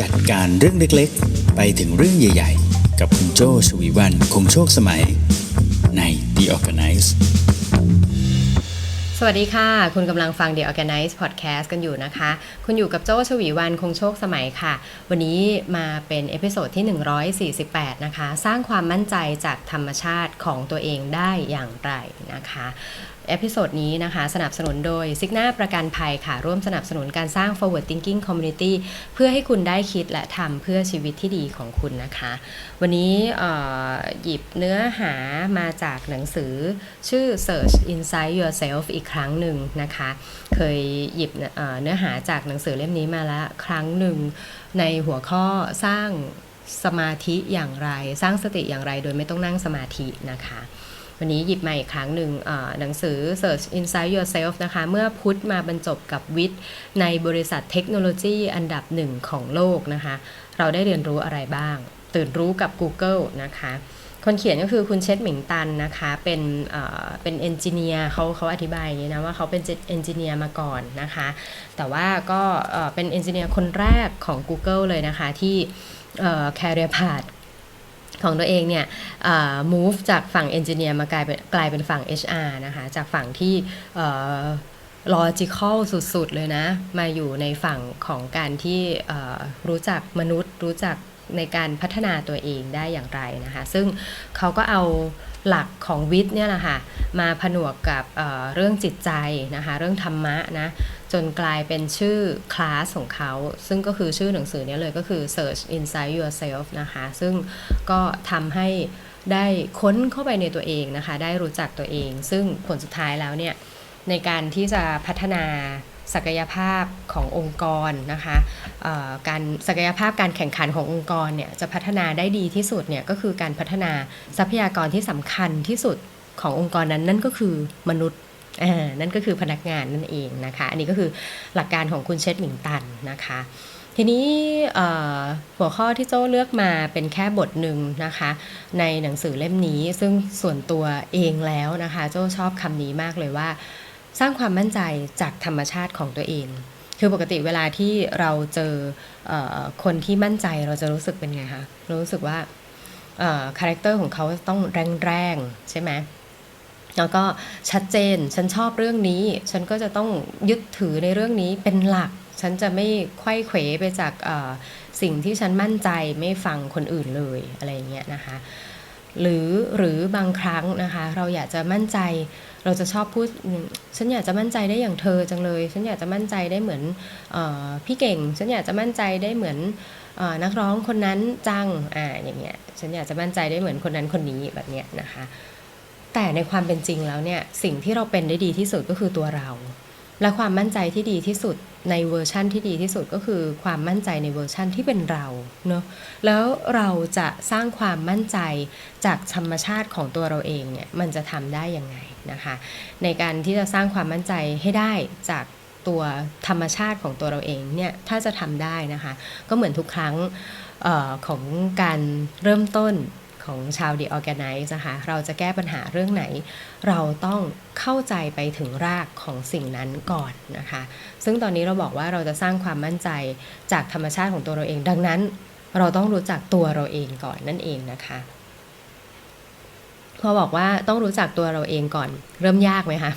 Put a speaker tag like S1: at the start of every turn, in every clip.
S1: จัดการเรื่องเล็กๆ ไปถึงเรื่องใหญ่ๆ กับคุณโจชวีวันคงโชคสมัย ใน The Organize
S2: สวัสดีค่ะ คุณกำลังฟัง The Organize Podcast กันอยู่นะคะ คุณอยู่กับโจชวีวันคงโชคสมัยค่ะ วันนี้มาเป็นเอพิโซดที่ 148 นะคะ สร้างความมั่นใจจากธรรมชาติของตัวเองได้อย่างไรนะคะ เอพิโซดนี้นะคะ สนับสนุนโดยซิกน้าประกันภัยค่ะ ร่วมสนับสนุนการสร้าง forward thinking community เพื่อให้คุณได้คิดและทำเพื่อชีวิตที่ดีของคุณนะคะ วันนี้หยิบเนื้อหามาจากหนังสือชื่อ search inside yourself อีกครั้งหนึ่งนะคะ เคยหยิบเนื้อหาจากหนังสือเล่มนี้มาแล้วครั้งหนึ่งในหัวข้อสร้างสมาธิอย่างไร สร้างสติอย่างไรโดยไม่ต้องนั่งสมาธินะคะ วันนี้หยิบมาอีกครั้งหนึ่งหนังสือ Search Inside Yourself นะคะ เมื่อพุทธมาบรรจบกับวิทย์ในบริษัทเทคโนโลยีอันดับหนึ่งของโลกนะคะ เราได้เรียนรู้อะไรบ้าง ตื่นรู้กับ Google นะคะคนเขียนก็คือคุณเชษหมิงตันนะคะ เป็นเป็นเอนจิเนียร์เขาเขาอธิบายอย่างนี้นะว่าเขาเป็นเอนจิเนียร์มาก่อนนะคะ แต่ว่าก็เป็นเอนจิเนียร์คนแรกของ Google เลยนะคะ ที่แคริเอร์พาด ของตัวเองเนี่ย move จากฝั่ง engineer มากลายเป็นกลายเป็นฝั่ง HR นะคะ จากฝั่งที่ logical สุด ๆ เลยนะ มาอยู่ในฝั่งของการที่รู้จักมนุษย์ รู้จัก ในการพัฒนาตัวเองได้อย่างไรนะคะ ซึ่งเขาก็เอาหลักของวิทย์เนี่ยแหละค่ะมาผนวกกับเเรื่องจิตใจนะคะ เรื่องธรรมะนะจนกลายเป็นชื่อคลาสของเขา ซึ่งก็คือชื่อหนังสือนี้เลยก็คือ search inside yourself นะคะ ซึ่งก็ทำให้ได้ค้นเข้าไปในตัวเองนะคะ ได้รู้จักตัวเอง ซึ่งผลสุดท้ายแล้วเนี่ยในการที่จะพัฒนา ศักยภาพขององค์กรนะคะการศักยภาพการแข่งขันขององค์กรเนี่ยจะพัฒนาได้ดีที่สุดเนี่ยก็คือการพัฒนาทรัพยากรที่สำคัญที่สุดขององค์กรนั้นนั่นก็คือมนุษย์นั่นก็คือพนักงานนั่นเองนะคะ อันนี้ก็คือหลักการของคุณเชษหมิงตันนะคะทีนี้หัวข้อที่โจ้เลือกมาเป็นแค่บทหนึ่งนะคะ ในหนังสือเล่มนี้ซึ่งส่วนตัวเองแล้วนะคะ โจ้ชอบคำนี้มากเลยว่า สร้างความมั่นใจจากธรรมชาติของตัวเอง คือปกติเวลาที่เราเจออคนที่มั่นใจเราจะรู้สึกเป็นไงคะรู้สึกว่าคาแรคเตอร์ของเขาต้องแรงๆใช่ไหมแล้วก็ชัดเจน ฉันชอบเรื่องนี้ ฉันก็จะต้องยึดถือในเรื่องนี้เป็นหลัก ฉันจะไม่ไขว้เขวไปจากสิ่งที่ฉันมั่นใจไม่ฟังคนอื่นเลยอะไรเงี้ยนะคะ หรือหรือบางครั้งนะคะ เราอยากจะมั่นใจ เราจะชอบพูดฉันอยากจะมั่นใจได้อย่างเธอจังเลย ฉันอยากจะมั่นใจได้เหมือนอพี่เก่ง ฉันอยากจะมั่นใจได้เหมือนอนักร้องคนนั้นจังอ่าอย่างเงี้ยฉันอยากจะมั่นใจได้เหมือนคนนั้นคนนี้แบบเนี้ยนะคะ แต่ในความเป็นจริงแล้วเนี่ยสิ่งที่เราเป็นได้ดีที่สุดก็คือตัวเรา และความมั่นใจที่ดีที่สุด ในเวอร์ชั่นที่ดีที่สุดก็คือความมั่นใจในเวอร์ชั่นที่เป็นเราเนาะแล้วเราจะสร้างความมั่นใจจากธรรมชาติของตัวเราเองเนี่ยมันจะทำได้ยังไงนะคะ ในการที่จะสร้างความมั่นใจให้ได้จากตัวธรรมชาติของตัวเราเองเนี่ยถ้าจะทำได้นะคะ ก็เหมือนทุกครั้งออของการเริ่มต้น ของชาว The Organize นะคะ เราจะแก้ปัญหาเรื่องไหน เราต้องเข้าใจไปถึงรากของสิ่งนั้นก่อนนะคะ ซึ่งตอนนี้เราบอกว่าเราจะสร้างความมั่นใจจากธรรมชาติของตัวเราเอง ดังนั้นเราต้องรู้จักตัวเราเองก่อนนั่นเองนะคะพอบอกว่าต้องรู้จักตัวเราเองก่อน เริ่มยากไหมคะ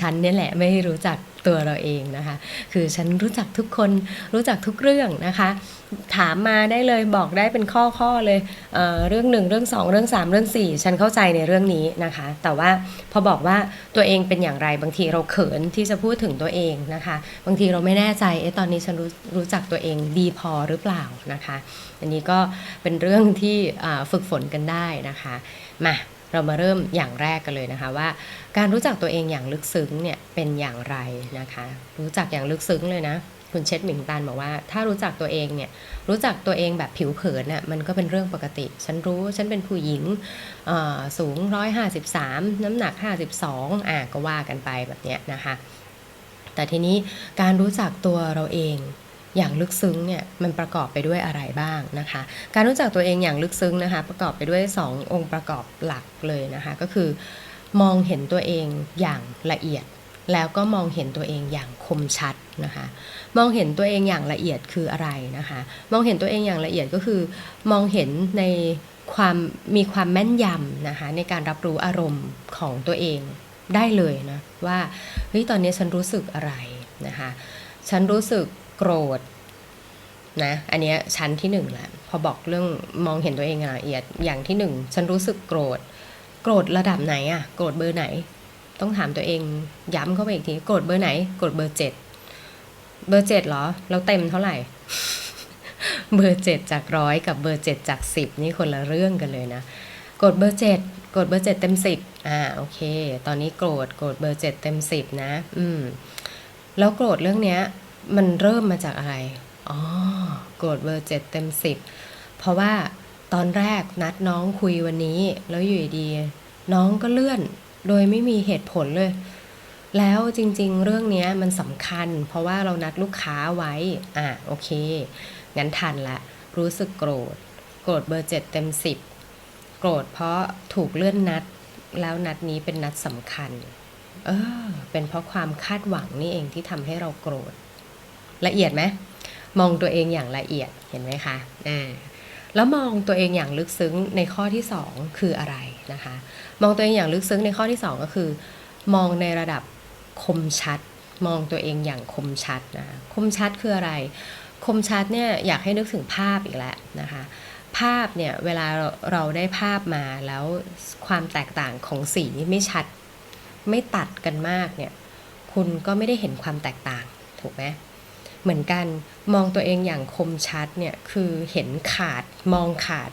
S2: ฉันเนี่ยแหละไม่รู้จัก ตัวเราเองนะคะ คือฉันรู้จักทุกคนรู้จักทุกเรื่องนะคะ ถามมาได้เลยบอกได้เป็นข้อข้อเลยเเรื่องหนึ่งเรื่องสองเรื่องสามเรื่องสี่ฉันเข้าใจในเรื่องนี้นะคะ แต่ว่าพอบอกว่าตัวเองเป็นอย่างไรบางทีเราเขินที่จะพูดถึงตัวเองนะคะ บางทีเราไม่แน่ใจเอ๊ะตอนนี้ฉันรู้รู้จักตัวเองดีพอหรือเปล่านะคะ อันนี้ก็เป็นเรื่องที่ฝึกฝนกันได้นะคะมา เรามาเริ่มอย่างแรกกันเลยนะคะว่า การรู้จักตัวเองอย่างลึกซึ้งเนี่ยเป็นอย่างไรนะคะ รู้จักอย่างลึกซึ้งเลยนะคุณเชษหมิงตันบอกว่าถ้ารู้จักตัวเองเนี่ยรู้จักตัวเองแบบผิวเผินน่ะมันก็เป็นเรื่องปกติ ฉันรู้ฉันเป็นผู้หญิงสูง 153 น้ำหนัก 52อะก็ว่ากันไปแบบเนี้ยนะคะ แต่ทีนี้การรู้จักตัวเราเอง อย่างลึกซึ้งเนี่ยมันประกอบไปด้วยอะไรบ้างนะคะ การรู้จักตัวเองอย่างลึกซึ้งนะคะ ประกอบไปด้วย 2 องค์ประกอบหลักเลยนะคะ ก็คือ มองเห็นตัวเองอย่างละเอียด แล้วก็มองเห็นตัวเองอย่างคมชัดนะคะ มองเห็นตัวเองอย่างละเอียดคืออะไรนะคะ มองเห็นตัวเองอย่างละเอียดก็คือ มองเห็นในความมีความแม่นยำนะคะในการรับรู้อารมณ์ของตัวเองได้เลยนะว่าเฮ้ยตอนนี้ฉันรู้สึกอะไรนะคะฉันรู้สึก โกรธนะอันนี้ชั้นที่หนึ่งแหละพอบอกเรื่องมองเห็นตัวเองอย่างละเอียดอย่างที่หนึ่งฉันรู้สึกโกรธ โกรธระดับไหนอะโกรธเบอร์ไหน ต้องถามตัวเองย้ำเข้าไปอีกทีโกรธเบอร์ไหน โกรธเบอร์เจ็ดเบอร์เจ็ดเหรอ เราเต็มเท่าไหร่ เบอร์เจ็ดจากร้อยกับเบอร์เจ็ดจากสิบนี่คนละเรื่องกันเลยนะโกรธเบอร์เจ็ดโกรธเบอร์เจ็ดเต็มสิบอ่าโอเค ตอนนี้โกรธโกรธเบอร์เจ็ดเต็มสิบนะ อืมแล้วโกรธเรื่องเนี้ย มันเริ่มมาจากอะไร อ๋อโกรธเบอร์เจ็ดเต็มสิบเพราะว่าตอนแรกนัดน้องคุยวันนี้ แล้วอยู่ดีๆน้องก็เลื่อน โดยไม่มีเหตุผลเลย แล้วจริงๆ เรื่องนี้มันสำคัญ เพราะว่าเรานัดลูกค้าไว้ อะโอเค งั้นทันละ รู้สึกโกรธ โกรธเบอร์เจ็ดเต็มสิบโกรธเพราะถูกเลื่อนนัด แล้วนัดนี้เป็นนัดสำคัญ เออ เป็นเพราะความคาดหวังนี่เองที่ทำให้เราโกรธ ละเอียดไหมมองตัวเองอย่างละเอียดเห็นไหมคะอ่าแล้วมองตัวเองอย่างลึกซึ้งในข้อที่สองคืออะไรนะคะ มองตัวเองอย่างลึกซึ้งในข้อที่สองก็คือ มองในระดับคมชัด มองตัวเองอย่างคมชัดนะคมชัดคืออะไร คมชัดเนี่ยอยากให้นึกถึงภาพอีกแล้วนะคะภาพเนี่ยเวลาเราเราได้ภาพมาแล้วความแตกต่างของสีไม่ชัด ไม่ตัดกันมากเนี่ยคุณก็ไม่ได้เห็นความแตกต่างถูกไหม เหมือนกันมองตัวเองอย่างคมชัดเนี่ยคือเห็นขาดมองขาด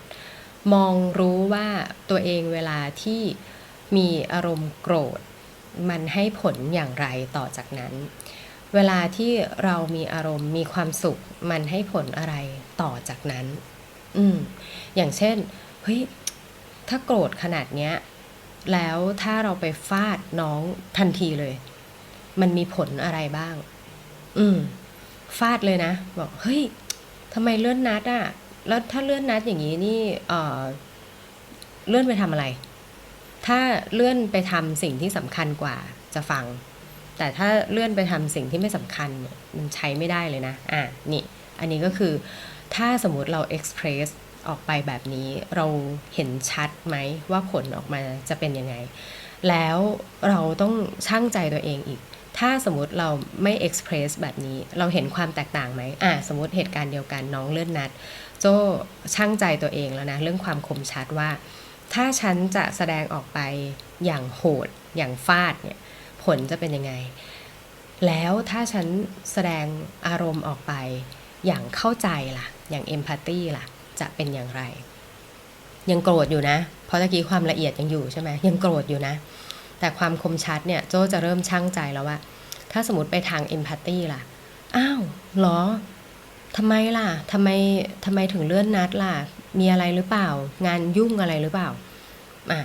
S2: มองรู้ว่าตัวเองเวลาที่มีอารมณ์โกรธ มันให้ผลอย่างไรต่อจากนั้น เวลาที่เรามีอารมณ์มีความสุข มันให้ผลอะไรต่อจากนั้น อืมอย่างเช่นเฮ้ยถ้าโกรธขนาดเนี้ยแล้วถ้าเราไปฟาดน้องทันทีเลย มันมีผลอะไรบ้าง อืม ฟาดเลยนะ บอกเฮ้ยทำไมเลื่อนนัดอะแล้วถ้าเลื่อนนัดอย่างนี้นี่เออเลื่อนไปทำอะไร ถ้าเลื่อนไปทำสิ่งที่สำคัญกว่าจะฟัง แต่ถ้าเลื่อนไปทำสิ่งที่ไม่สำคัญมันใช้ไม่ได้เลยนะ อะนี่อันนี้ก็คือถ้าสมมติเรา express ออกไปแบบนี้เราเห็นชัดไหมว่าผลออกมาจะเป็นยังไง แล้วเราต้องช่างใจตัวเองอีก ถ้าสมมติเราไม่ express แบบนี้เราเห็นความแตกต่างไหมอะสมมติเหตุการณ์เดียวกันน้องเลื่อนนัด โจ้ช่างใจตัวเองแล้วนะ เรื่องความคมชัดว่า ถ้าฉันจะแสดงออกไปอย่างโหด อย่างฟาดเนี่ยผลจะเป็นยังไง แล้วถ้าฉันแสดงอารมณ์ออกไปอย่างเข้าใจล่ะ อย่างเอมพัตตีล่ะ จะเป็นอย่างไร ยังโกรธอยู่นะ เพราะตะกี้ความละเอียดยังอยู่ใช่ไหมยังโกรธอยู่นะ แต่ความคมชัดเนี่ยโจจะเริ่มช่างใจแล้วว่า ถ้าสมมติไปทางเอมพัตตีล่ะ อ้าวหรอทำไมล่ะทำไมทำไมถึงเลื่อนนัดล่ะ มีอะไรหรือเปล่า งานยุ่งอะไรหรือเปล่าอะ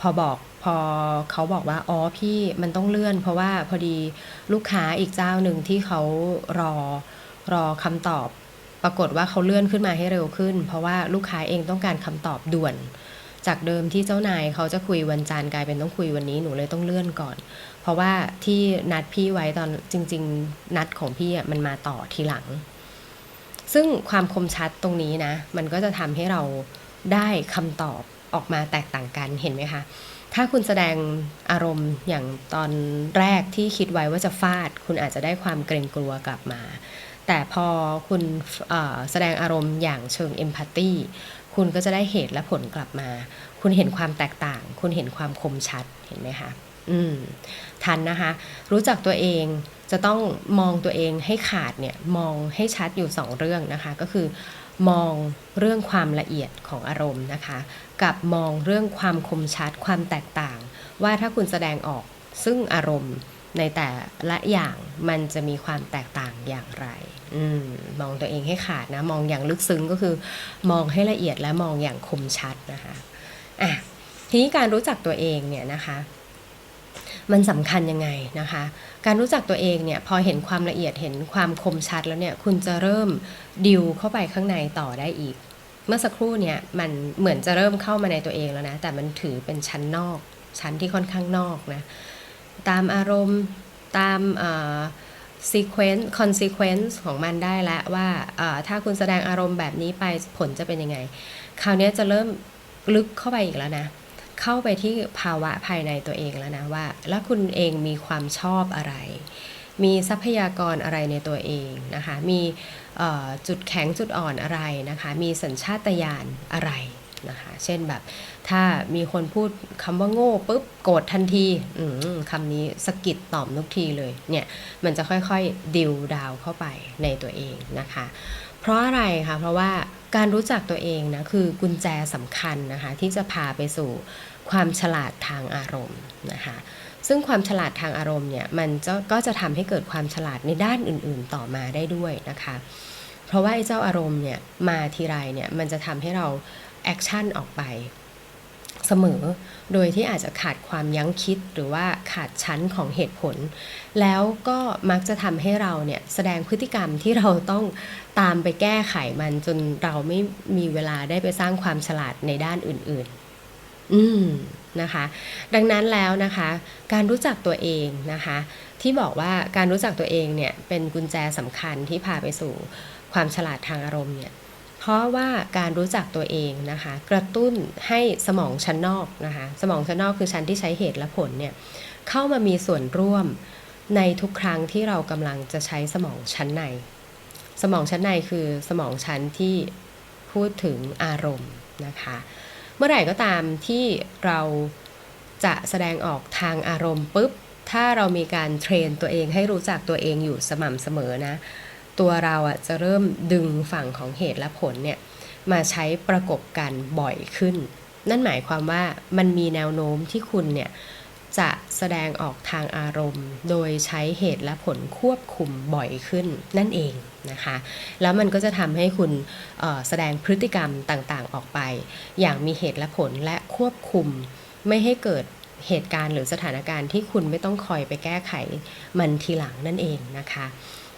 S2: พอบอกพอเขาบอกว่าอ๋อพี่มันต้องเลื่อน เพราะว่าพอดีลูกค้าอีกเจ้าหนึ่งที่เขารอรอคำตอบ ปรากฏว่าเขาเลื่อนขึ้นมาให้เร็วขึ้น เพราะว่าลูกค้าเองต้องการคำตอบด่วน จากเดิมที่เจ้านายเขาจะคุยวันจันทร์กลายเป็นต้องคุยวันนี้หนูเลยต้องเลื่อนก่อน เพราะว่าที่นัดพี่ไว้ตอนจริง ๆ นัดของพี่อะมันมาต่อทีหลัง ซึ่งความคมชัดตรงนี้นะ มันก็จะทำให้เราได้คำตอบออกมาแตกต่างกันเห็นไหมคะถ้าคุณแสดงอารมณ์อย่างตอนแรกที่คิดไว้ว่าจะฟาด คุณอาจจะได้ความเกรงกลัวกลับมา แต่พอคุณแสดงอารมณ์อย่างเชิงเอมพัตตี คุณก็จะได้เหตุและผลกลับมา คุณเห็นความแตกต่าง คุณเห็นความคมชัดเห็นไหมคะอืมทันนะคะ รู้จักตัวเองจะต้องมองตัวเองให้ขาดเนี่ยมองให้ชัดอยู่สองเรื่องนะคะ ก็คือมองเรื่องความละเอียดของอารมณ์นะคะ กับมองเรื่องความคมชัดความแตกต่าง ว่าถ้าคุณแสดงออกซึ่งอารมณ์ ในแต่ละอย่างมันจะมีความแตกต่างอย่างไรอมมองตัวเองให้ขาดนะ มองอย่างลึกซึ้งก็คือ มองให้ละเอียดและมองอย่างคมชัดนะคะอะทีนี้การรู้จักตัวเองเนี่ยนะคะ มันสำคัญยังไงนะคะ การรู้จักตัวเองเนี่ยพอเห็นความละเอียดเห็นความคมชัดแล้วเนี่ยคุณจะเริ่มดิวเข้าไปข้างในต่อได้อีก เมื่อสักครู่เนี่ยมันเหมือนจะเริ่มเข้ามาในตัวเองแล้วนะแต่มันถือเป็นชั้นนอก ชั้นที่ค่อนข้างนอกนะ ตามอารมณ์ตามเอ่อ sequence consequence ของมันได้แล้วว่าถ้าคุณแสดงอารมณ์แบบนี้ไปผลจะเป็นยังไง คราวนี้จะเริ่มลึกเข้าไปอีกแล้วนะ เข้าไปที่ภาวะภายในตัวเองแล้วนะว่า แล้วคุณเองมีความชอบอะไร มีทรัพยากรอะไรในตัวเองนะคะ มีจุดแข็งจุดอ่อนอะไรนะคะ มีสัญชาตญาณอะไร นะคะ เช่นแบบ ถ้ามีคนพูดคำว่าโง่ปุ๊บโกรธทันทีอืมคำนี้สะกิดต่อมทุกทีเลยเนี่ยมันจะค่อยๆดิวดาวเข้าไปในตัวเองนะคะ เพราะอะไรคะเพราะว่าการรู้จักตัวเองนะคือกุญแจสำคัญนะคะที่จะพาไปสู่ความฉลาดทางอารมณ์นะคะซึ่งความฉลาดทางอารมณ์เนี่ยมันจะก็จะทำให้เกิดความฉลาดในด้านอื่นๆต่อมาได้ด้วยนะคะ เพราะว่าไอ้เจ้าอารมณ์เนี่ยมาทีไรเนี่ยมันจะทำให้เรา แอคชั่นออกไปเสมอ โดยที่อาจจะขาดความยั้งคิดหรือว่าขาดชั้นของเหตุผล แล้วก็มักจะทำให้เราเนี่ยแสดงพฤติกรรมที่เราต้องตามไปแก้ไขมันจนเราไม่มีเวลาได้ไปสร้างความฉลาดในด้านอื่น ๆ อืมนะคะ ดังนั้นแล้วนะคะ การรู้จักตัวเองนะคะ ที่บอกว่าการรู้จักตัวเองเนี่ยเป็นกุญแจสำคัญที่พาไปสู่ความฉลาดทางอารมณ์เนี่ย เพราะว่าการรู้จักตัวเองนะคะ กระตุ้นให้สมองชั้นนอกนะคะ สมองชั้นนอกคือชั้นที่ใช้เหตุและผลเนี่ยเข้ามามีส่วนร่วมในทุกครั้งที่เรากำลังจะใช้สมองชั้นใน สมองชั้นในคือสมองชั้นที่พูดถึงอารมณ์นะคะ เมื่อไหร่ก็ตามที่เราจะแสดงออกทางอารมณ์ปุ๊บถ้าเรามีการเทรนตัวเองให้รู้จักตัวเองอยู่สม่ำเสมอนะ ตัวเราอะจะเริ่มดึงฝั่งของเหตุและผลเนี่ยมาใช้ประกบกันบ่อยขึ้น นั่นหมายความว่ามันมีแนวโน้มที่คุณเนี่ยจะแสดงออกทางอารมณ์ โดยใช้เหตุและผลควบคุมบ่อยขึ้นนั่นเองนะคะ แล้วมันก็จะทำให้คุณแสดงพฤติกรรมต่างๆออกไป อย่างมีเหตุและผลและควบคุม ไม่ให้เกิดเหตุการณ์หรือสถานการณ์ที่คุณไม่ต้องคอยไปแก้ไขมันทีหลังนั่นเองนะคะ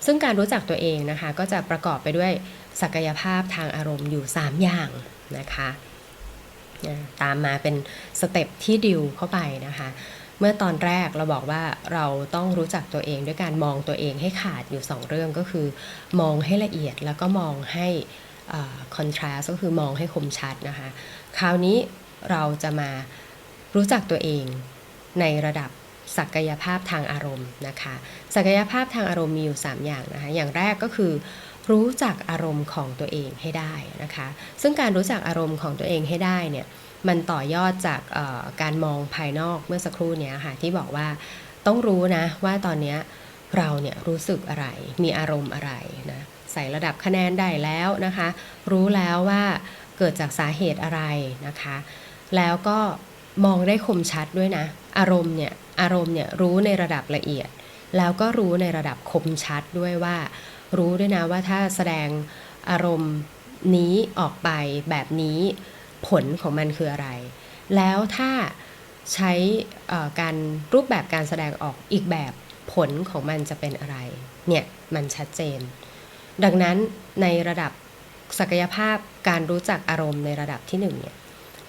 S2: ซึ่งการรู้จักตัวเองนะคะ ก็จะประกอบไปด้วยศักยภาพทางอารมณ์อยู่ 3 อย่างนะคะตามมาเป็นสเต็ปที่ดิวเข้าไปนะคะ เมื่อตอนแรกเราบอกว่าเราต้องรู้จักตัวเองด้วยการมองตัวเองให้ขาดอยู่ 2 เรื่องก็คือ มองให้ละเอียดแล้วก็มองให้คอนทราสก็คือมองให้คมชัดนะคะ คราวนี้เราจะมารู้จักตัวเองในระดับ ศักยภาพทางอารมณ์นะคะ ศักยภาพทางอารมณ์มีอยู่ 3 อย่างนะคะอย่างแรกก็คือ รู้จักอารมณ์ของตัวเองให้ได้นะคะ ซึ่งการรู้จักอารมณ์ของตัวเองให้ได้เนี่ยมันต่อยอดจากการมองภายนอกเมื่อสักครู่เนี้ยค่ะที่บอกว่าต้องรู้นะว่าตอนนี้เราเนี่ยรู้สึกอะไร มีอารมณ์อะไรนะใส่ระดับคะแนนได้แล้วนะคะ รู้แล้วว่าเกิดจากสาเหตุอะไรนะคะ แล้วก็มองได้คมชัดด้วยนะ อารมณ์เนี่ย อารมณ์เนี่ยรู้ในระดับละเอียด แล้วก็รู้ในระดับคมชัดด้วยว่า รู้ด้วยนะว่าถ้าแสดงอารมณ์นี้ออกไปแบบนี้ผลของมันคืออะไร แล้วถ้าใช้การรูปแบบการแสดงออกอีกแบบผลของมันจะเป็นอะไร เนี่ยมันชัดเจน ดังนั้นในระดับศักยภาพการรู้จักอารมณ์ในระดับที่หนึ่งเนี่ย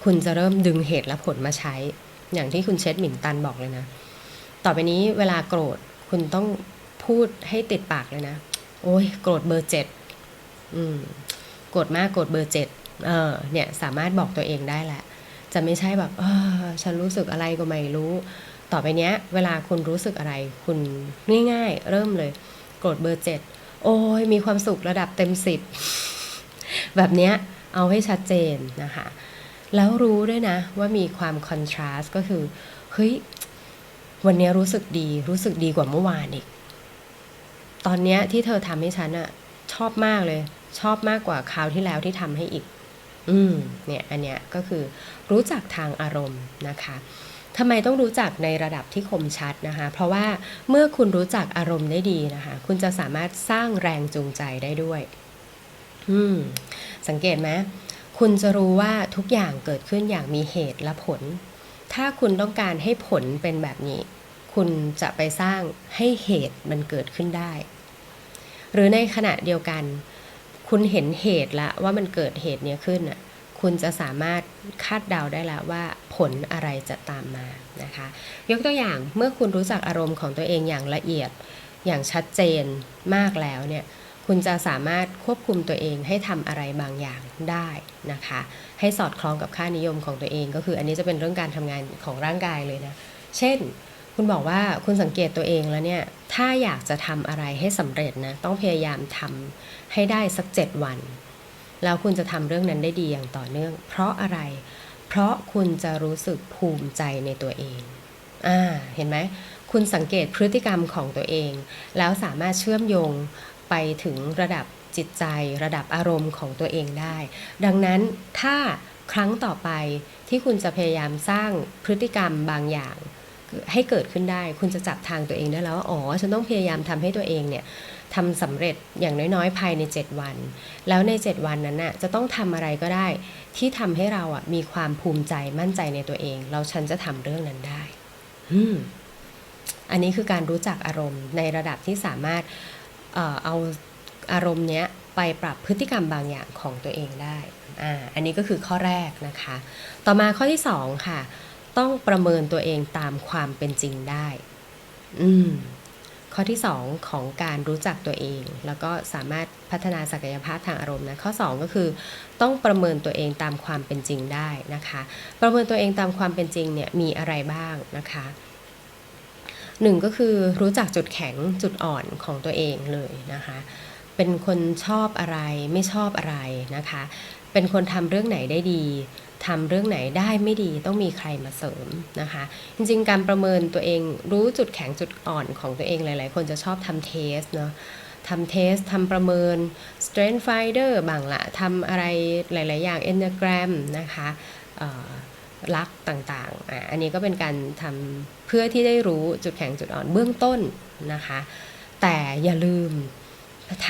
S2: คุณจะเริ่มดึงเหตุและผลมาใช้ อย่างที่คุณเชษฐ์หมิ่นตันบอกเลยนะ ต่อไปนี้เวลาโกรธคุณต้องพูดให้ติดปากเลยนะ โอ้ยโกรธเบอร์เจ็ดอืมโกรธมากโกรธเบอร์เจ็ดเออเนี่ยสามารถบอกตัวเองได้แหละ จะไม่ใช่แบบเออฉันรู้สึกอะไรก็ไม่รู้ ต่อไปเนี้ย เวลาคุณรู้สึกอะไร คุณง่ายๆ เริ่มเลย โกรธเบอร์เจ็ดโอ้ยมีความสุขระดับเต็มสิบแบบเนี้ยเอาให้ชัดเจนนะคะ แล้วรู้ด้วยนะว่ามีความคอนทราสต์ก็คือเฮ้ยวันนี้รู้สึกดีรู้สึกดีกว่าเมื่อวานอีก ตอนนี้ที่เธอทำให้ฉันอะชอบมากเลย ชอบมากกว่าคราวที่แล้วที่ทำให้อีก อืมเนี่ยอันเนี้ยก็คือรู้จักทางอารมณ์นะคะทำไมต้องรู้จักในระดับที่คมชัดนะคะ เพราะว่าเมื่อคุณรู้จักอารมณ์ได้ดีนะคะ คุณจะสามารถสร้างแรงจูงใจได้ด้วย อืม สังเกตไหม คุณจะรู้ว่าทุกอย่างเกิดขึ้นอย่างมีเหตุและผล ถ้าคุณต้องการให้ผลเป็นแบบนี้ คุณจะไปสร้างให้เหตุมันเกิดขึ้นได้ หรือในขณะเดียวกัน คุณเห็นเหตุละว่ามันเกิดเหตุเนี้ยขึ้นอะคุณจะสามารถคาดเดาได้แล้วว่าผลอะไรจะตามมานะคะ ยกตัวอย่างเมื่อคุณรู้จักอารมณ์ของตัวเองอย่างละเอียดอย่างชัดเจนมากแล้วเนี่ย คุณจะสามารถควบคุมตัวเองให้ทำอะไรบางอย่างได้นะคะ ให้สอดคล้องกับค่านิยมของตัวเอง ก็คืออันนี้จะเป็นเรื่องการทำงานของร่างกายเลยนะ เช่น คุณบอกว่าคุณสังเกตตัวเองแล้วเนี่ย ถ้าอยากจะทำอะไรให้สำเร็จนะ ต้องพยายามทำให้ได้สัก 7 วัน แล้วคุณจะทำเรื่องนั้นได้ดีอย่างต่อเนื่อง เพราะอะไร เพราะคุณจะรู้สึกภูมิใจในตัวเอง อ่า เห็นไหม คุณสังเกตพฤติกรรมของตัวเอง แล้วสามารถเชื่อมโยง ไปถึงระดับจิตใจ ระดับอารมณ์ของตัวเองได้ ดังนั้นถ้าครั้งต่อไปที่คุณจะพยายามสร้างพฤติกรรมบางอย่างให้เกิดขึ้นได้ คุณจะจับทางตัวเองได้แล้วว่าอ๋อฉันต้องพยายามทำให้ตัวเองเนี่ยทำสำเร็จอย่างน้อยๆ ภายใน 7 วัน แล้วใน 7 วันนั้นน่ะจะต้องทำอะไรก็ได้ ที่ทำให้เราอะมีความภูมิใจมั่นใจในตัวเองแล้วฉันจะทำเรื่องนั้นได้อืมอันนี้คือการรู้จักอารมณ์ในระดับที่สามารถ เอาอารมณ์เนี้ยไปปรับพฤติกรรมบางอย่างของตัวเองได้อ่าอันนี้ก็คือข้อแรกนะคะ ต่อมาข้อที่สองค่ะ ต้องประเมินตัวเองตามความเป็นจริงได้ อืมข้อที่ 2 ของการรู้จักตัวเอง แล้วก็สามารถพัฒนาศักยภาพทางอารมณ์นะข้อ 2 ก็คือ ต้องประเมินตัวเองตามความเป็นจริงได้นะคะ ประเมินตัวเองตามความเป็นจริงเนี่ยมีอะไรบ้างนะคะ หนึ่งก็คือรู้จักจุดแข็งจุดอ่อนของตัวเองเลยนะคะ เป็นคนชอบอะไรไม่ชอบอะไรนะคะ เป็นคนทำเรื่องไหนได้ดีทำเรื่องไหนได้ไม่ดีต้องมีใครมาเสริมนะคะ จริงๆ การประเมินตัวเองรู้จุดแข็งจุดอ่อนของตัวเองหลาย ๆ คนจะชอบทำเทสเนาะทำเทสทำประเมิน strength finder บางละทำอะไรหลาย ๆ อย่าง enneagram นะคะ ลักษ์ต่างๆอะอันนี้ก็เป็นการทำเพื่อที่ได้รู้จุดแข็งจุดอ่อนเบื้องต้นนะคะ แต่อย่าลืม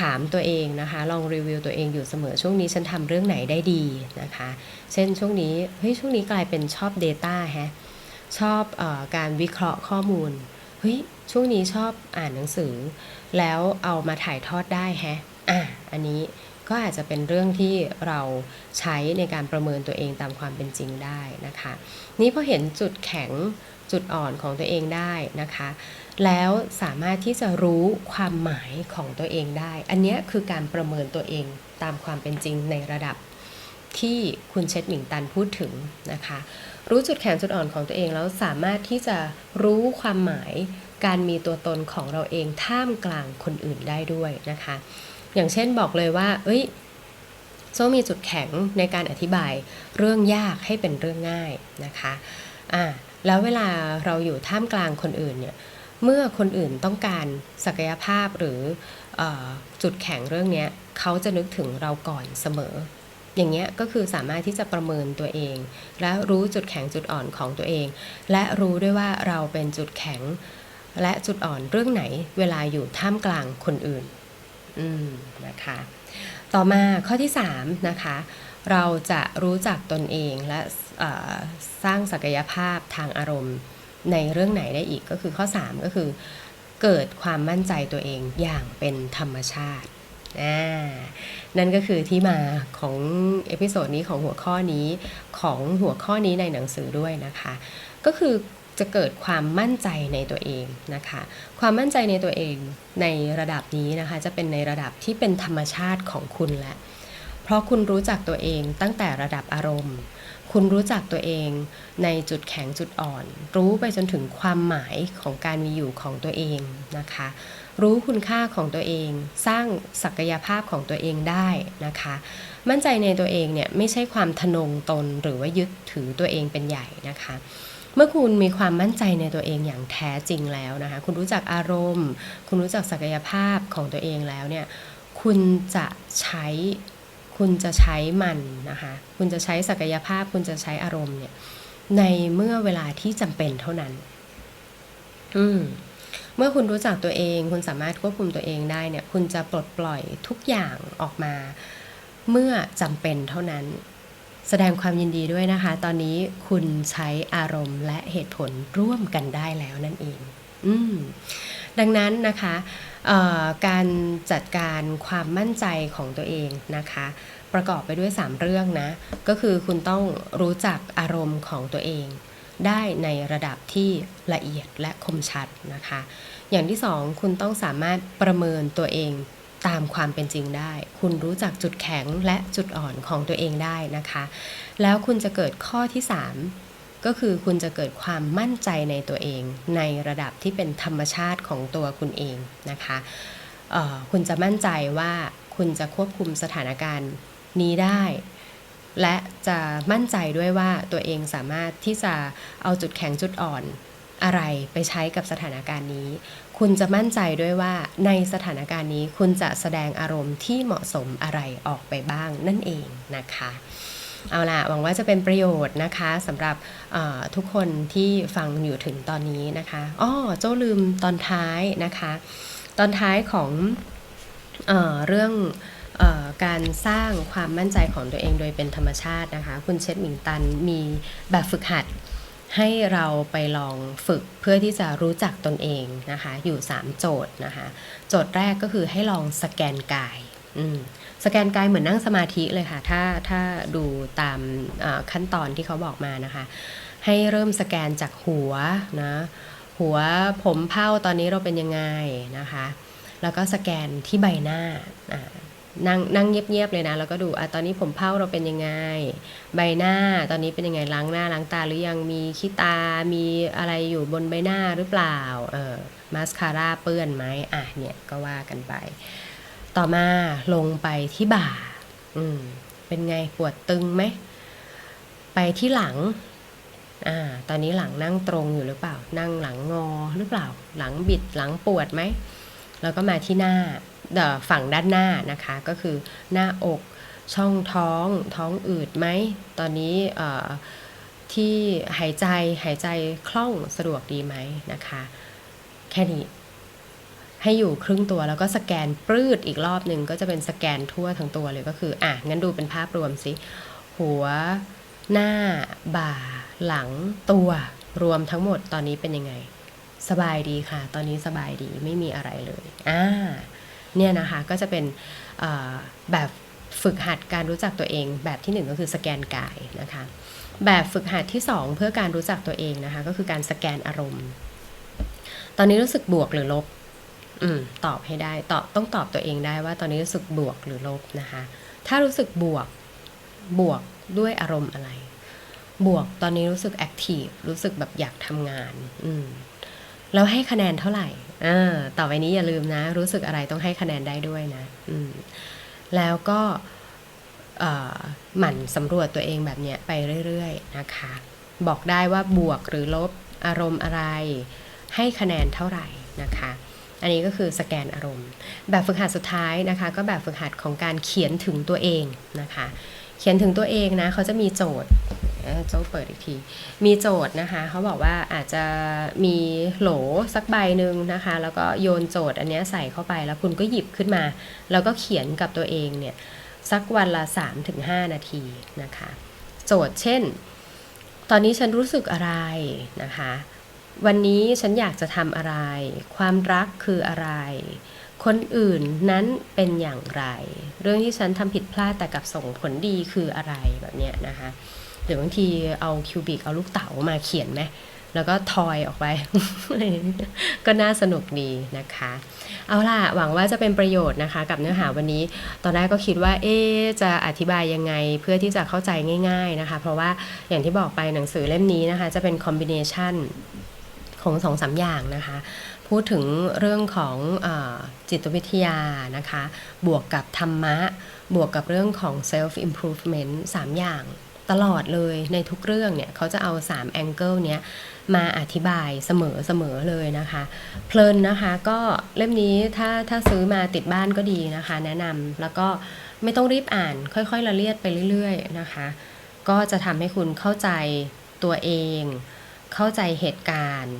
S2: ถามตัวเองนะคะ ลองรีวิวตัวเองอยู่เสมอช่วงนี้ฉันทำเรื่องไหนได้ดีนะคะ เช่นช่วงนี้เฮ้ยช่วงนี้กลายเป็นชอบ Data ฮะชอบออการวิเคราะห์ข้อมูลเฮ้ยช่วงนี้ชอบอ่านหนังสือ แล้วเอามาถ่ายทอดได้ฮะอะอันนี้ ก็อาจจะเป็นเรื่องที่เราใช้ในการประเมินตัวเองตามความเป็นจริงได้นะคะ นี่พอเห็นจุดแข็งจุดอ่อนของตัวเองได้นะคะ แล้วสามารถที่จะรู้ความหมายของตัวเองได้ อันนี้คือการประเมินตัวเองตามความเป็นจริงในระดับที่คุณเชษฐ์หมิงตันพูดถึงนะคะ รู้จุดแข็งจุดอ่อนของตัวเองแล้วสามารถที่จะรู้ความหมายการมีตัวตนของเราเองท่ามกลางคนอื่นได้ด้วยนะคะ อย่างเช่นบอกเลยว่า เอ้ยโซ่มีจุดแข็งในการอธิบายเรื่องยากให้เป็นเรื่องง่ายนะคะอ่าแล้วเวลาเราอยู่ท่ามกลางคนอื่นเนี่ยเมื่อคนอื่นต้องการศักยภาพหรืออจุดแข็งเรื่องนี้เขาจะนึกถึงเราก่อนเสมอ อย่างเงี้ยก็คือสามารถที่จะประเมินตัวเอง และรู้จุดแข็งจุดอ่อนของตัวเอง และรู้ด้วยว่าเราเป็นจุดแข็ง และจุดอ่อนเรื่องไหนเวลาอยู่ท่ามกลางคนอื่น อืมนะคะ ต่อมาข้อที่3นะคะเราจะรู้จักตนเองและสร้างศักยภาพทางอารมณ์ในเรื่องไหนได้อีกก็คือข้อ 3 ก็คือ เกิดความมั่นใจตัวเองอย่างเป็นธรรมชาติ นั่นก็คือที่มาของเอพิโซดนี้ของหัวข้อนี้ของหัวข้อนี้ในหนังสือด้วยนะคะ ก็คือ จะเกิดความมั่นใจในตัวเองนะคะ ความมั่นใจในตัวเองในระดับนี้นะคะ จะเป็นในระดับที่เป็นธรรมชาติของคุณแหละ เพราะคุณรู้จักตัวเองตั้งแต่ระดับอารมณ์ คุณรู้จักตัวเองในจุดแข็งจุดอ่อน รู้ไปจนถึงความหมายของการมีอยู่ของตัวเองนะคะ รู้คุณค่าของตัวเอง สร้างศักยภาพของตัวเองได้นะคะมั่นใจในตัวเองเนี่ยไม่ใช่ความทะนงตนหรือว่ายึดถือตัวเองเป็นใหญ่นะคะ เมื่อคุณมีความมั่นใจในตัวเองอย่างแท้จริงแล้วนะคะ คุณรู้จักอารมณ์ คุณรู้จักศักยภาพของตัวเองแล้วเนี่ย คุณจะใช้ คุณจะใช้มันนะคะ คุณจะใช้ศักยภาพ คุณจะใช้อารมณ์เนี่ย ในเมื่อเวลาที่จำเป็นเท่านั้น อืมเมื่อคุณรู้จักตัวเอง คุณสามารถควบคุมตัวเองได้เนี่ย คุณจะปลดปล่อยทุกอย่างออกมา เมื่อจำเป็นเท่านั้น แสดงความยินดีด้วยนะคะ ตอนนี้คุณใช้อารมณ์และเหตุผลร่วมกันได้แล้วนั่นเอง อืมดังนั้นนะคะการจัดการความมั่นใจของตัวเองนะคะ ประกอบไปด้วย 3 เรื่องนะ ก็คือคุณต้องรู้จักอารมณ์ของตัวเอง ได้ในระดับที่ละเอียดและคมชัดนะคะ อย่างที่สองคุณต้องสามารถประเมินตัวเอง ตามความเป็นจริงได้ คุณรู้จักจุดแข็งและจุดอ่อนของตัวเองได้นะคะ แล้วคุณจะเกิดข้อที่ 3 ก็คือคุณจะเกิดความมั่นใจในตัวเอง ในระดับที่เป็นธรรมชาติของตัวคุณเองนะคะออคุณจะมั่นใจว่าคุณจะควบคุมสถานการณ์นี้ได้ และจะมั่นใจด้วยว่าตัวเองสามารถที่จะเอาจุดแข็งจุดอ่อนอะไรไปใช้กับสถานการณ์นี้ คุณจะมั่นใจด้วยว่าในสถานการณ์นี้คุณจะแสดงอารมณ์ที่เหมาะสมอะไรออกไปบ้างนั่นเองนะคะ เอาล่ะ หวังว่าจะเป็นประโยชน์นะคะสำหรับทุกคนที่ฟังอยู่ถึงตอนนี้นะคะอ้อโจ้ลืมตอนท้ายนะคะ ตอนท้ายของเออเรื่องออการสร้างความมั่นใจของตัวเองโดยเป็นธรรมชาตินะคะ คุณเชษฐ์หมิงตันมีแบบฝึกหัด ให้เราไปลองฝึกเพื่อที่จะรู้จักตนเองนะคะ อยู่ 3 โจทย์นะคะ โจทย์แรกก็คือให้ลองสแกนกายสแกนกายเหมือนนั่งสมาธิเลยค่ะ ถ้าถ้าดูตามขั้นตอนที่เขาบอกมานะคะ ให้เริ่มสแกนจากหัวนะหัวผมเผ้าตอนนี้เราเป็นยังไงนะคะ แล้วก็สแกนที่ใบหน้า นั่งนั่งเงียบๆเลยนะ แล้วก็ดูอะตอนนี้ผมเผ้าเราเป็นยังไง ใบหน้าตอนนี้เป็นยังไงล้างหน้าล้างตาหรือยังมีขี้ตา มีอะไรอยู่บนใบหน้าหรือเปล่าเออมาสคาร่าเปื้อนไหมอะเนี่ยก็ว่ากันไป ต่อมาลงไปที่บ่า อืมเป็นไงปวดตึงไหมไปที่หลังอ่าตอนนี้หลังนั่งตรงอยู่หรือเปล่า นั่งหลังงอหรือเปล่า หลังบิดหลังปวดไหมแล้วก็มาที่หน้า ฝั่งด้านหน้านะคะ ก็คือหน้าอกช่องท้องท้องอืดไหม ตอนนี้ที่หายใจหายใจคล่องสะดวกดีไหมนะคะ แค่นี้ให้อยู่ครึ่งตัวแล้วก็สแกนปรืดอีกรอบหนึ่งก็จะเป็นสแกนทั่วทั้งตัวเลยก็คืออะงั้นดูเป็นภาพรวมสิหัวหน้า บ่า หลังตัวรวมทั้งหมดตอนนี้เป็นยังไง สบายดีค่ะ ตอนนี้สบายดีไม่มีอะไรเลยอ่า เนี่ยนะคะก็จะเป็นแบบฝึกหัดการรู้จักตัวเอง แบบที่หนึ่งก็คือสแกนกายนะคะแบบฝึกหัดที่สองเพื่อการรู้จักตัวเองนะคะก็คือการสแกนอารมณ์ ตอนนี้รู้สึกบวกหรือลบอตอบให้ได้ตอบต้องตอบตัวเองได้ว่าตอนนี้รู้สึกบวกหรือลบนะคะถ้ารู้สึกบวกบวกด้วยอารมณ์อะไร บวกตอนนี้รู้สึกแอคทีฟรู้สึกแบบอยากทำงาน อืมแล้วให้คะแนนเท่าไหร่ ออต่อไปนี้อย่าลืมนะ รู้สึกอะไรต้องให้คะแนนได้ด้วยนะอืมแล้วก็หมั่นสำรวจตัวเองแบบเนี้ยไปเรื่อยๆนะคะ บอกได้ว่าบวกหรือลบอารมณ์อะไร ให้คะแนนเท่าไหร่นะคะ อันนี้ก็คือสแกนอารมณ์ แบบฝึกหัดสุดท้ายนะคะ ก็แบบฝึกหัดของการเขียนถึงตัวเองนะคะ เขียนถึงตัวเองนะเขาจะมีโจทย์ โจ้เปิดอีกที มีโจทย์นะคะเขาบอกว่าอาจจะมีโหลสักใบหนึ่งนะคะ แล้วก็โยนโจทย์อันนี้ใส่เข้าไปแล้วคุณก็หยิบขึ้นมา แล้วก็เขียนกับตัวเองเนี่ยสักวันละ 3-5 นาทีนะคะ โจทย์เช่น ตอนนี้ฉันรู้สึกอะไรนะคะ วันนี้ฉันอยากจะทำอะไร ความรักคืออะไร คนอื่นนั้นเป็นอย่างไร เรื่องที่ฉันทำผิดพลาดแต่กับส่งผลดีคืออะไรแบบเนี้ยนะคะ หรือบางทีเอาคิวบิกเอาลูกเต๋ามาเขียนไหมแล้วก็ทอยออกไป ก็น่าสนุกดีนะคะ เอาล่ะ หวังว่าจะเป็นประโยชน์นะคะ กับเนื้อหาวันนี้ ตอนแรกก็คิดว่าเอ๊จะอธิบายยังไงเพื่อที่จะเข้าใจง่าย ๆนะคะ เพราะว่าอย่างที่บอกไปหนังสือเล่มนี้นะคะ จะเป็นคอมบิเนชันของสองสามอย่างนะคะ พูดถึงเรื่องของอจิตวิทยานะคะ บวกกับธรรมะ บวกกับเรื่องของ self improvement 3 อย่าง ตลอดเลยในทุกเรื่องเนี่ยเขาจะเอา3 angle เนี้ยมาอธิบายเสมอเสมอเลยนะคะ เพลินนะคะก็เล่มนี้ถ้าถ้าซื้อมาติดบ้านก็ดีนะคะ แนะนำแล้วก็ไม่ต้องรีบอ่านค่อยๆละเลียดไปเรื่อยๆนะคะ ก็จะทำให้คุณเข้าใจตัวเอง เข้าใจเหตุการณ์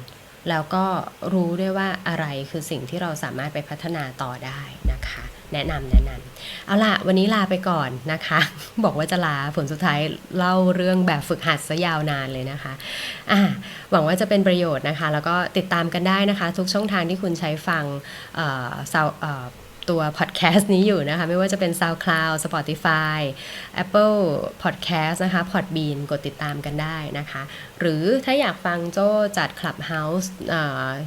S2: แล้วก็รู้ด้วยว่าอะไรคือสิ่งที่เราสามารถไปพัฒนาต่อได้นะคะ แนะนำแนะนำเอาล่ะ วันนี้ลาไปก่อนนะคะ บอกว่าจะลาผลสุดท้ายเล่าเรื่องแบบฝึกหัดซะยาวนานเลยนะคะอ่าหวังว่าจะเป็นประโยชน์นะคะ แล้วก็ติดตามกันได้นะคะ ทุกช่องทางที่คุณใช้ฟังเอ่อ ตัวพอดแคสต์นี้อยู่นะคะ ไม่ว่าจะเป็น SoundCloud Spotify Apple Podcast นะคะ Podbean กดติดตามกันได้นะคะ หรือถ้าอยากฟังโจ้จัด Clubhouse เ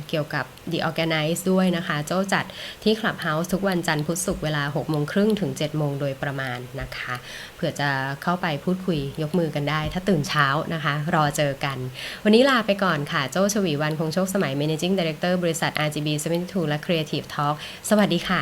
S2: เกี่ยวกับ The Organize ด้วยนะคะ โจ้จัดที่ Clubhouse ทุกวันจันทร์พุธศุกร์เวลา6โมงครึ่งถึง7โมงโดยประมาณนะคะ เผื่อจะเข้าไปพูดคุยยกมือกันได้ ถ้าตื่นเช้านะคะ รอเจอกัน วันนี้ลาไปก่อนค่ะ โจ้ชวีวันคงโชคสมัย Managing Director บริษัท RGB 72และ Creative Talk สวัสดีค่ะ